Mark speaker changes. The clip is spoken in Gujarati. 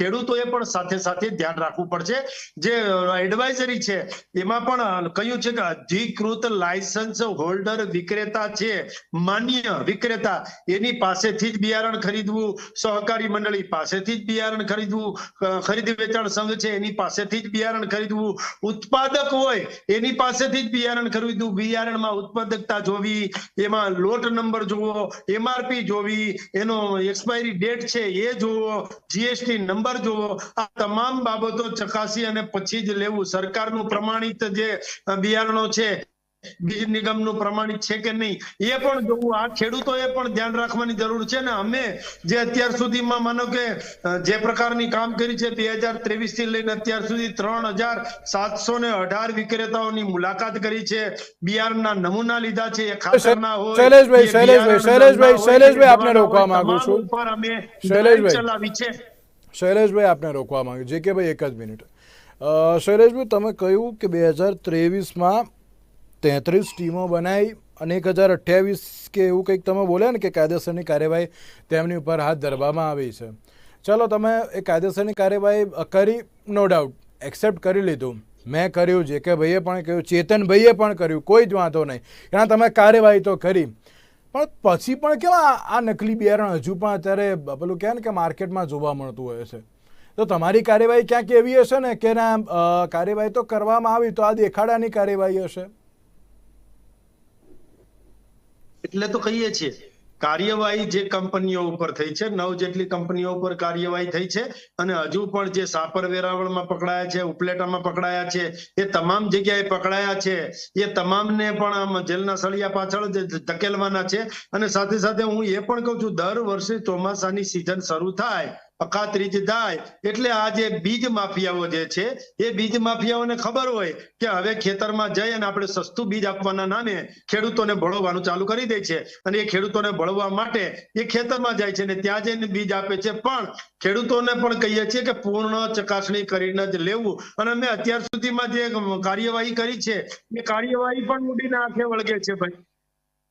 Speaker 1: ખેડૂતોએ પણ સાથે સાથે ધ્યાન રાખવું પડશે. જે એડવાઇઝરી છે, એમાં પણ કહ્યું છે કે અધિકૃત લાયસન્સ હોલ્ડર વિક્રેતા છે, માન્ય વિક્રેતા, એની પાસેથી જ બિયારણ ખરીદવું, સહકારી મંડળી પાસેથી જ બિયારણ ખરીદવું ખરીદ વેચાણ સંઘ છે, એની પાસેથી જ બિયારણ ખરીદવું, ઉત્પાદક હોય, એની પાસેથી જ બિયારણ ખરીદવું, બિયારણમાં ઉત્પાદકતા જોવી, એમાં લોટ નંબર જોવો એમઆરપી જોવી, એનો એક્સપાયરી ડેટ છે એ જોવો જીએસટી નંબર જોવો આ તમામ બાબતો ચકાસી અને પછી જ લેવું. સરકારનું પ્રમાણિત જે બિયારણો છે બીજ નિગમનું પ્રમાણિત છે કે નહીં એ પણ જોવું. આ ખેડૂતોએ પણ ધ્યાન રાખવાની જરૂર છે ને અમે જે અત્યાર સુધીમાં માનો કે જે પ્રકારની કામ કરી છે બે હજાર ત્રેવીસથી લઈને અત્યાર સુધી ત્રણ હજાર સાતસો ને અઢાર વિક્રેતાઓની મુલાકાત કરી છે. બિયારણના નમૂના લીધા છે. એ ખાતરના હોય
Speaker 2: શૈલેષભાઈ, શૈલેષભાઈ, શૈલેષભાઈ, શૈલેષભાઈ, આપને રોકવા માંગુ છું.
Speaker 1: ઉપર અમે. ચલાવી છે.
Speaker 2: શૈલેષભાઈ આપને રોકવા માંગે જે કે ભાઈ એક જ મિનિટ. શૈલેષભાઈ, તમે કહ્યું કે બે હજાર ત્રેવીસમાં તેત્રીસ ટીમો બનાવી અને એક હજાર અઠ્યાવીસ કે એવું કંઈક તમે બોલ્યા ને કે કાયદેસરની કાર્યવાહી તેમની ઉપર હાથ ધરવામાં આવી છે. ચલો, તમે એ કાયદેસરની કાર્યવાહી કરી નો ડાઉટ એક્સેપ્ટ કરી લીધું. મેં કર્યું જે કે ભાઈએ પણ કહ્યું ચેતનભાઈએ પણ કર્યું, કોઈ જ વાંધો નહીં. કારણ તમે કાર્યવાહી તો કરી. પણ પછી પણ કેવા, આ- નકલી બિયારણ હજુ પણ અત્યારે પેલું કહે ને કે માર્કેટમાં જોવા મળતું હોય છે. તો તમારી કાર્યવાહી ક્યાંક એવી હશે ને કે ના કાર્યવાહી તો કરવામાં આવી, તો આ દેખાડાની કાર્યવાહી હશે?
Speaker 1: એટલે તો કહીએ છીએ. કાર્યવાહી જે કંપનીઓ ઉપર થઈ છે, નવ જેટલી કંપનીઓ ઉપર કાર્યવાહી થઈ છે અને હજુ પણ જે સાપર વેરાવળમાં પકડાયા છે, ઉપલેટામાં પકડાયા છે, એ તમામ જગ્યાએ પકડાયા છે, એ તમામને પણ આમ જેલના સળિયા પાછળ ધકેલવાના છે અને સાથે સાથે હું એ પણ કહું છું, દર વર્ષે ચોમાસાની સિઝન શરૂ થાય અખાત્રીજ થાય એટલે આ જે બીજ માફિયાઓ જે છે, એ બીજ માફિયાઓને ખબર હોય કે હવે ખેતરમાં જઈ અને આપણે સસ્તું બીજ આપવાના નામે ખેડૂતોને ભળવવાનું ચાલુ કરી દે છે. અને એ ખેડૂતોને ભળવા માટે એ ખેતરમાં જાય છે અને ત્યાં જઈને બીજ આપે છે. પણ ખેડૂતોને પણ કહીએ છીએ કે પૂર્ણ ચકાસણી કરીને જ લેવું. અને અમે અત્યાર સુધીમાં જે કાર્યવાહી કરી છે, એ કાર્યવાહી પણ ઉડીને આંખે વળગે છે ભાઈ.